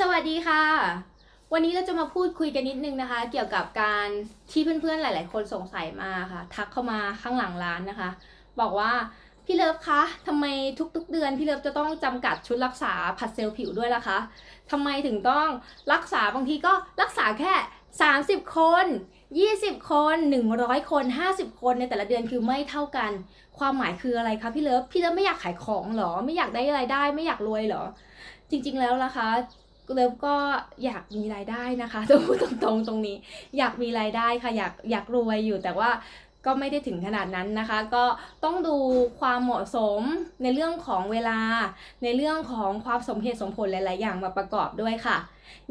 สวัสดีค่ะ วันนี้เราจะมาพูดคุยกันนิดนึงนะคะ เกี่ยวกับการที่เพื่อนๆหลาย ๆ คนสงสัยมาค่ะ ทักเข้ามาข้างหลังร้านนะคะ บอกว่าพี่เลิฟคะทำไมทุกๆ เดือนพี่เลิฟจะต้องจำกัดชุดรักษาผัดเซลล์ผิวด้วยล่ะคะทำไมถึงต้องรักษาบางทีก็รักษาแค่ 30 คน 20 คน 100 คน 50 คนในแต่ละเดือนคือไม่เท่ากัน ความหมายคืออะไรคะพี่เลิฟพี่เลิฟไม่อยากขายของหรอ ไม่อยากได้รายได้ ไม่อยากรวยหรอ จริงๆแล้วนะคะ เลิฟก็อยากมีรายได้นะคะต้องพูดตรงๆตรงนี้ อยากมีรายได้ค่ะอยากอยากรวยอยู่แต่ว่าก็ไม่ได้ถึงขนาดนั้นนะคะ ก็ต้องดูความเหมาะสมในเรื่องของเวลา ในเรื่องของความสมเหตุสมผลหลาย ๆ อย่างมาประกอบด้วยค่ะ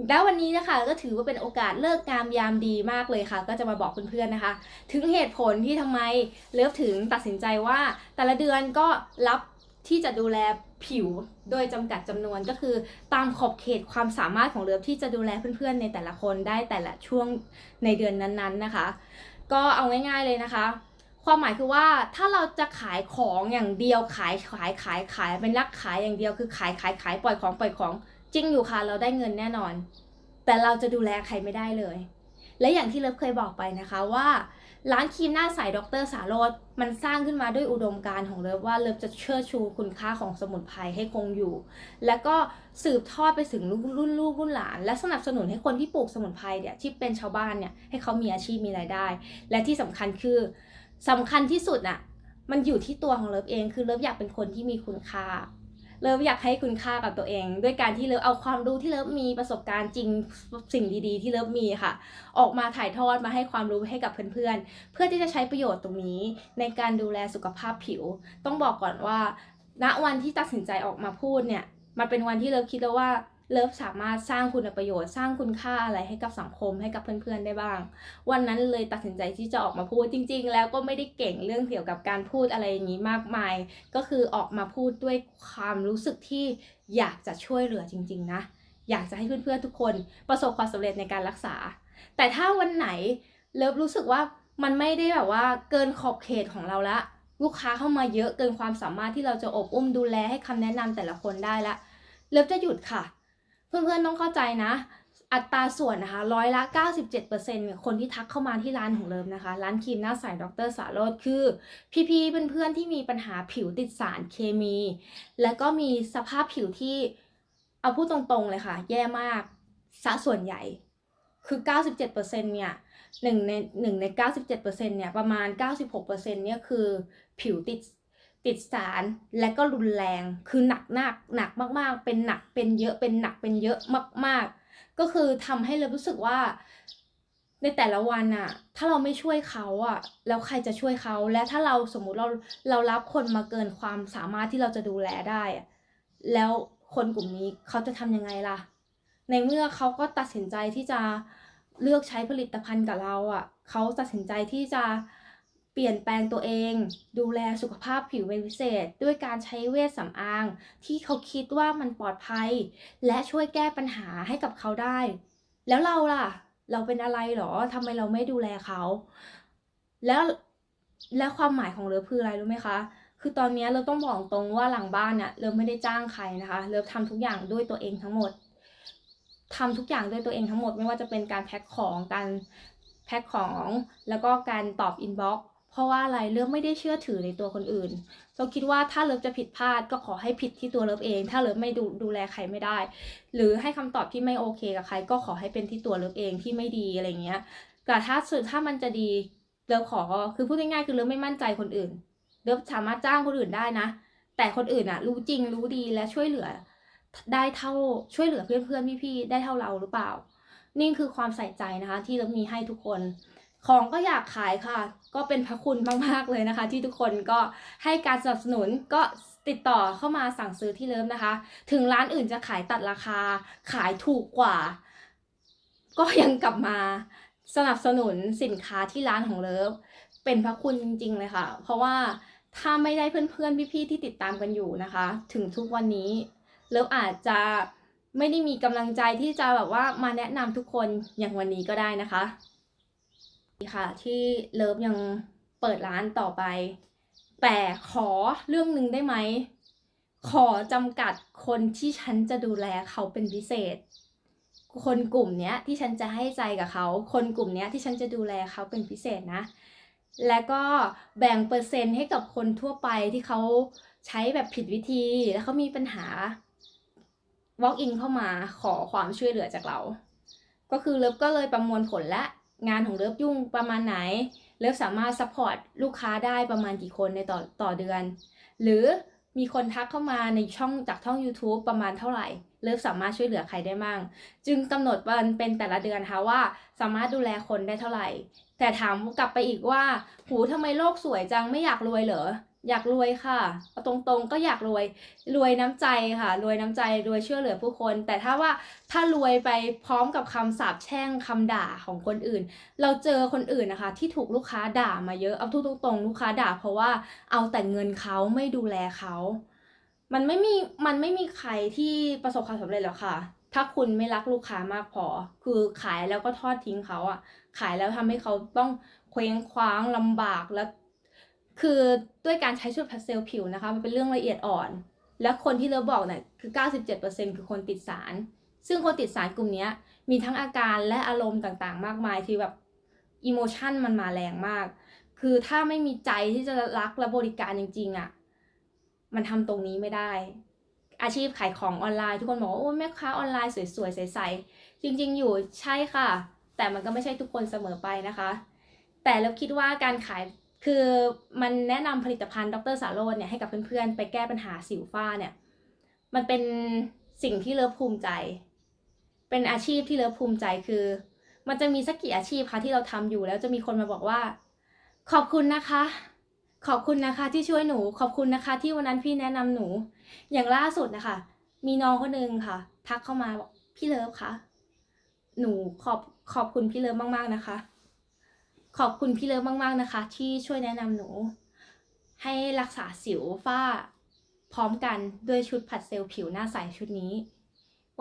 แล้ววันนี้นะคะก็ถือว่าเป็นโอกาสเลิกงามยามดีมากเลยค่ะ ก็จะมาบอกเพื่อน ๆ นะคะ ถึงเหตุผลที่ทำไมเลิฟถึงตัดสินใจว่า แต่ละเดือนก็รับ ที่จะดูแลผิวโดยจำกัดจำนวนก็คือ ตามขอบเขตความสามารถของเลิฟที่จะดูแลเพื่อนๆ ในแต่ละคนได้แต่ละช่วงในเดือนนั้นๆนะคะ ก็เอาง่ายๆเลยนะคะ ความหมายคือว่าถ้าเราจะขายของอย่างเดียวขายขายขายขายเป็นนักขายอย่างเดียวคือขายขายขายปล่อยของปล่อยของจริงอยู่ค่ะเราได้เงินแน่นอน แต่เราจะดูแลใครไม่ได้เลย และอย่างที่เลิฟเคยบอกไปนะคะว่า ร้านครีมหน้าใสดรสาโรดมันสร้างขึ้นมาด้วยอุดมการณ์ของเลิฟว่าเลิฟจะเชิดชูคุณค่าของสมุนไพรให้คงอยู่ แล้วก็สืบทอดไปถึงรุ่นลูกรุ่นหลาน และสนับสนุนให้คนที่ปลูกสมุนไพรเนี่ยที่เป็นชาวบ้านเนี่ยให้เขามีอาชีพมีรายได้ และที่สำคัญคือสำคัญที่สุดอะมันอยู่ที่ตัวของเลิฟเองคือเลิฟอยากเป็นคนที่มีคุณค่า เลิฟอยากให้คุณค่ากับตัวเอง ด้วยการที่เลิฟเอาความรู้ที่เลิฟมีประสบการณ์จริงสิ่งดีๆ ที่เลิฟมีค่ะ ออกมาถ่ายทอดมาให้ความรู้ให้กับเพื่อนๆ เพื่อที่จะใช้ประโยชน์ตรงนี้ ในการดูแลสุขภาพผิว ต้องบอกก่อนว่า ณวันที่ตัดสินใจออกมาพูดเนี่ยมันเป็นวันที่เลิฟคิดแล้วว่า เลิฟสามารถสร้างคุณประโยชน์ สร้างคุณค่าอะไรให้กับสังคมให้กับเพื่อนๆได้บ้าง วันนั้นเลยตัดสินใจที่จะออกมาพูดจริง ๆ แล้วก็ไม่ได้เก่งเรื่องเกี่ยวกับการพูดอะไรอย่างนี้มากมาย ก็คือออกมาพูดด้วยความรู้สึกที่อยากจะช่วยเหลือจริง ๆ นะ อยากจะให้เพื่อนๆทุกคนประสบความสำเร็จในการรักษา แต่ถ้าวันไหนเลิฟรู้สึกว่ามันไม่ได้แบบว่าเกินขอบเขตของเราละลูกค้าเข้ามาเยอะเกินความสามารถที่เราจะอบอุ้มดูแลให้คำแนะนำแต่ละคนได้ละ เลิฟจะหยุดค่ะ เพื่อนๆต้องเข้าใจนะ อัตราส่วนนะคะร้อยละ 97%เนี่ยคนที่ทักเข้ามาที่ร้านของเลิฟนะคะ ร้านครีมหน้าใสดรสารโรดคือ พี่ๆเพื่อนๆที่มีปัญหาผิวติดสารเคมี แล้วก็มีสภาพผิวที่เอาพูดตรงๆเลยค่ะ แย่มากซะส่วนใหญ่คือ 97%เนี่ยหนึ่งในหนึ่งใน 97%เนี่ย ประมาณ 96%เนี่ย คือผิวติด ติดสารและก็รุนแรงคือหนักหนักหนักมากๆ เป็นหนักเป็นเยอะเป็นหนักเป็นเยอะมาก ๆ ก็คือทำให้เรารู้สึกว่า ในแต่ละวันอะถ้าเราไม่ช่วยเขาอะแล้วใครจะช่วยเขาและถ้าเราสมมุติเราเรารับคนมาเกินความสามารถที่เราจะดูแลได้แล้วคนกลุ่มนี้เขาจะทำยังไงล่ะ ในเมื่อเขาก็ตัดสินใจที่จะเลือกใช้ผลิตภัณฑ์กับเราอะเขาตัดสินใจที่จะ เปลี่ยนแปลงตัวเอง ดูแลสุขภาพผิวเป็นพิเศษ ด้วยการใช้เวชสำอาง ที่เขาคิดว่ามันปลอดภัย และช่วยแก้ปัญหาให้กับเขาได้ แล้วเราล่ะ เราเป็นอะไรหรอทำไมเราไม่ดูแลเขา แล้วแล้วความหมายของเลิฟคืออะไรรู้ไหมคะ คือตอนนี้เราต้องบอกตรงว่าหลังบ้านเนี่ยเลิฟไม่ได้จ้างใครนะคะเลิฟทำทุกอย่างด้วยตัวเองทั้งหมดทำทุกอย่างด้วยตัวเองทั้งหมด ไม่ว่าจะเป็นการแพ็คของการแพ็คของแล้วก็การตอบอินบ็อกซ์ เพราะว่าอะไรเลิฟไม่ได้เชื่อถือในตัวคนอื่นเราคิดว่าถ้าเลิฟจะผิดพลาดก็ขอให้ผิดที่ตัวเลิฟเอง ถ้าเลิฟไม่ดูดูแลใครไม่ได้ หรือให้คำตอบที่ไม่โอเคกับใคร ก็ขอให้เป็นที่ตัวเลิฟเองที่ไม่ดีอะไรเงี้ยแต่ถ้าสุดถ้ามันจะดีเลิฟขอคือพูดง่ายๆคือเลิฟไม่มั่นใจคนอื่นเลิฟสามารถจ้างคนอื่นได้นะ แต่คนอื่นอะรู้จริงรู้ดีและช่วยเหลือ ได้เท่าช่วยเหลือเพื่อนๆพี่ๆได้เท่าเราหรือเปล่า นี่คือความใส่ใจนะคะ ที่เรามีให้ทุกคน ของก็อยากขายค่ะ ก็เป็นพระคุณมากๆเลยนะคะ ที่ทุกคนก็ให้การสนับสนุนก็ติดต่อเข้ามาสั่งซื้อที่เลิฟนะคะ ถึงร้านอื่นจะขายตัดราคา ขายถูกกว่า ก็ยังกลับมาสนับสนุนสินค้าที่ร้านของเลิฟเป็นพระคุณจริงๆเลยค่ะ เพราะว่าถ้าไม่ได้เพื่อนๆพี่ๆที่ติดตามกันอยู่นะคะ ถึงทุกวันนี้เลิฟอาจจะไม่ได้มีกำลังใจที่จะแบบว่ามาแนะนำทุกคนอย่างวันนี้ก็ได้นะคะ ค่ะ ที่เลิฟยังเปิดร้านต่อไป แต่ขอเรื่องหนึ่งได้ไหม ขอจำกัดคนที่ฉันจะดูแลเขาเป็นพิเศษ คนกลุ่มเนี้ยที่ฉันจะให้ใจกับเขา คนกลุ่มเนี้ยที่ฉันจะดูแลเขาเป็นพิเศษนะ แล้วก็แบ่งเปอร์เซ็นต์ให้กับคนทั่วไปที่เขาใช้แบบผิดวิธีแล้วเขามีปัญหา walk in เข้ามาขอความช่วยเหลือจากเรา ก็คือเลิฟก็เลยประมวลผลและ งานของเลิฟยุ่งประมาณไหน เลิฟสามารถซัพพอร์ตลูกค้าได้ประมาณกี่คนในต่อต่อเดือน หรือมีคนทักเข้ามาในช่องจากช่อง YouTube ประมาณเท่าไหร่ เลิฟสามารถช่วยเหลือใครได้มั่ง จึงกำหนดวันเป็นแต่ละเดือนค่ะว่าสามารถดูแลคนได้เท่าไหร่ แต่ถามกลับไปอีกว่า หูทำไมโลกสวยจังไม่อยากรวยเหรอ อยากรวยค่ะเอาตรงๆก็อยากรวยรวยน้ำใจค่ะ รวยน้ำใจรวยช่วยเหลือผู้คน แต่ถ้าว่าถ้ารวยไปพร้อมกับคำสาปแช่งคำด่าของคนอื่น เราเจอคนอื่นนะคะ ที่ถูกลูกค้าด่ามาเยอะเอาทุกตรงๆลูกค้าด่า เพราะว่าเอาแต่เงินเขาไม่ดูแลเขามันไม่มีมันไม่มีใครที่ประสบความสำเร็จหรอกค่ะ ถ้าคุณไม่รักลูกค้ามากพอ คือขายแล้วก็ทอดทิ้งเขาอะขายแล้วทำให้เขาต้องเคว้งคว้างลำบากแล้ว คือด้วยการใช้ชุดพาสเซลผิวนะคะ มันเป็นเรื่องละเอียดอ่อน แล้วคนที่เราบอกเนี่ยคือ 97%คือคนติดสาร ซึ่งคนติดสารกลุ่มนี้มีทั้งอาการและอารมณ์ต่างๆ มากมายที่แบบอิโมชันมันมาแรงมาก คือถ้าไม่มีใจที่จะรักและบริการจริงๆอะ่ะ มันทำตรงนี้ไม่ได้ อาชีพขายของออนไลน์ทุกคนบอกว่าโอ้แม่ค้าออนไลน์สวยๆใสๆจริง ๆ อยู่ใช่ค่ะ แต่มันก็ไม่ใช่ทุกคนเสมอไปนะคะ แต่เราคิดว่าการขาย คือมันแนะนำผลิตภัณฑ์ดรสาโรจน์เนี่ยให้กับเพื่อนๆ ไปแก้ปัญหาสิวฝ้าเนี่ย มันเป็นสิ่งที่เลิฟภูมิใจ เป็นอาชีพที่เลิฟภูมิใจคือ มันจะมีสักกี่อาชีพคะที่เราทำอยู่แล้วจะมีคนมาบอกว่า ขอบคุณนะคะ ขอบคุณนะคะที่ช่วยหนู ขอบคุณนะคะ ที่วันนั้นพี่แนะนำหนู อย่างล่าสุดนะคะ มีน้องคนหนึ่งค่ะ ทักเข้ามาบอกพี่เลิฟคะหนูขอบขอบคุณพี่เลิฟมากๆนะคะ ขอบคุณพี่เลิฟมาก ๆ นะคะ ที่ช่วยแนะนำหนู ให้รักษาสิวฝ้า พร้อมกันด้วยชุดผัดเซลล์ผิวหน้าใสชุดนี้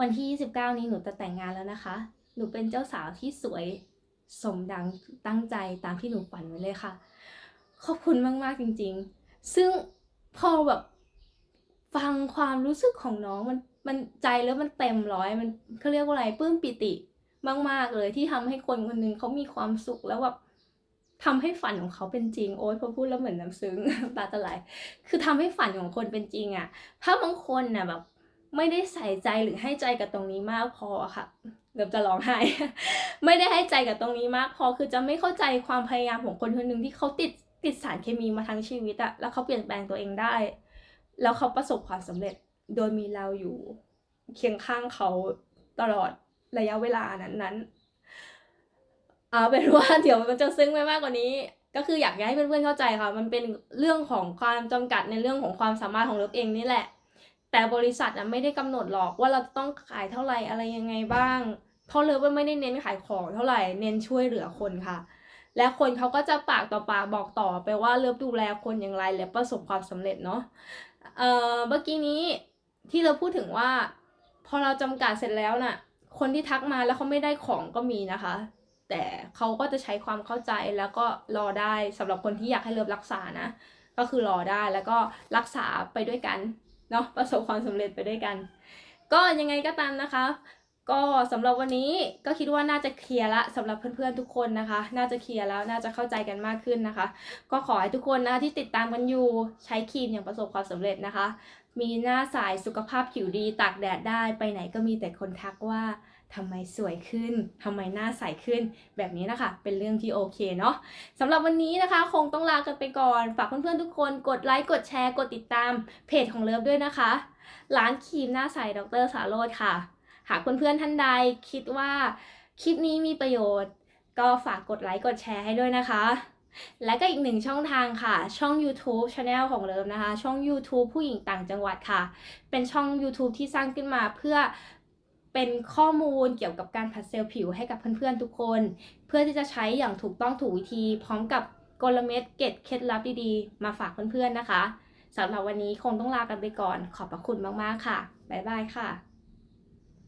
วันที่ 29 นี้หนูจะแต่งงานแล้วนะคะ หนูเป็นเจ้าสาวที่สวยสมดังตั้งใจตามที่หนูฝันไว้เลยค่ะ ขอบคุณมาก ๆ จริง ๆ ซึ่งพอแบบฟังความรู้สึกของน้องมันมันใจแล้วมันเต็มร้อยมันเขาเรียกว่าอะไรปลื้มปิติมาก ๆ เลยที่ทำให้คนคนหนึ่งเขามีความสุขแล้วแบบ ทำให้ฝันของเขาเป็นจริง โอ๊ยพอพูดแล้วเหมือนน้ำซึ้งตาจะไหลคือทำให้ฝันของคนเป็นจริงอะถ้าบางคนน่ะแบบไม่ได้ใส่ใจหรือให้ใจกับตรงนี้มากพออะค่ะเกือบจะร้องไห้ ไม่ได้ให้ใจกับตรงนี้มากพอคือจะไม่เข้าใจความพยายามของคนคนหนึ่งที่เขาติดติดสารเคมีมาทั้งชีวิตอะแล้วเขาเปลี่ยนแปลงตัวเองได้ แล้วเขาประสบความสำเร็จโดยมีเราอยู่เคียงข้างเขาตลอดระยะเวลานั้นๆ เอาเป็นว่าเดี๋ยวมันจะซึ้งไปมากกว่านี้ ก็คืออยากให้เพื่อนๆเข้าใจค่ะ มันเป็นเรื่องของความจำกัดในเรื่องของความสามารถของเลิฟเองนี่แหละ แต่บริษัทอะไม่ได้กำหนดหรอกว่าเราจะต้องขายเท่าไหร่อะไรยังไงบ้าง เพราะเลิฟไม่ได้เน้นขายของเท่าไหร่เน้นช่วยเหลือคนค่ะ และคนเขาก็จะปากต่อปากบอกต่อไปว่าเลิฟดูแลคนอย่างไรและประสบความสำเร็จเนาะเอ่อเมื่อกี้นี้ที่เราพูดถึงว่า พอเราจำกัดเสร็จแล้วน่ะ คนที่ทักมาแล้วเขาไม่ได้ของก็มีนะคะ แต่เขาก็จะใช้ความเข้าใจแล้วก็รอได้สำหรับคนที่อยากให้เลิฟรักษานะ ก็คือรอได้แล้วก็รักษาไปด้วยกันเนาะประสบความสำเร็จไปด้วยกัน ก็ยังไงก็ตามนะคะ ก็สำหรับวันนี้ก็คิดว่าน่าจะเคลียร์ละสำหรับเพื่อนๆทุกคนนะคะ น่าจะเคลียร์แล้วน่าจะเข้าใจกันมากขึ้นนะคะ ก็ขอให้ทุกคนนะคะที่ติดตามกันอยู่ใช้ครีมอย่างประสบความสำเร็จนะคะ มีหน้าใสสุขภาพผิวดีตากแดดได้ไปไหนก็มีแต่คนทักว่า ทำไมสวยขึ้นทำไมหน้าใสขึ้น แบบนี้นะคะ เป็นเรื่องที่โอเคเนาะสำหรับวันนี้นะคะ คงต้องลากันไปก่อน ฝากเพื่อนๆทุกคนกดไลค์กดแชร์กดติดตามเพจของเลิฟด้วยนะคะร้านครีมหน้าใสดรสาโรธค่ะ หากเพื่อนๆท่านใดคิดว่าคลิปนี้มีประโยชน์ ก็ฝากกดไลค์กดแชร์ให้ด้วยนะคะ และก็อีกหนึ่งช่องทางค่ะ ช่อง YouTube Channel ของเลิฟนะคะ ช่อง YouTube ผู้หญิงต่างจังหวัดค่ะ เป็นช่อง YouTube ที่สร้างขึ้นมาเพื่อ เป็นข้อมูลเกี่ยวกับการผัดเซลล์ผิวให้กับเพื่อนๆทุกคน เพื่อที่จะใช้อย่างถูกต้องถูกวิธี พร้อมกับกลเม็ดเก็ดเคล็ดลับดีๆ มาฝากเพื่อนๆนะคะสำหรับวันนี้คงต้องลากันไปก่อน ขอบพระคุณมากๆค่ะ บ๊ายบายค่ะ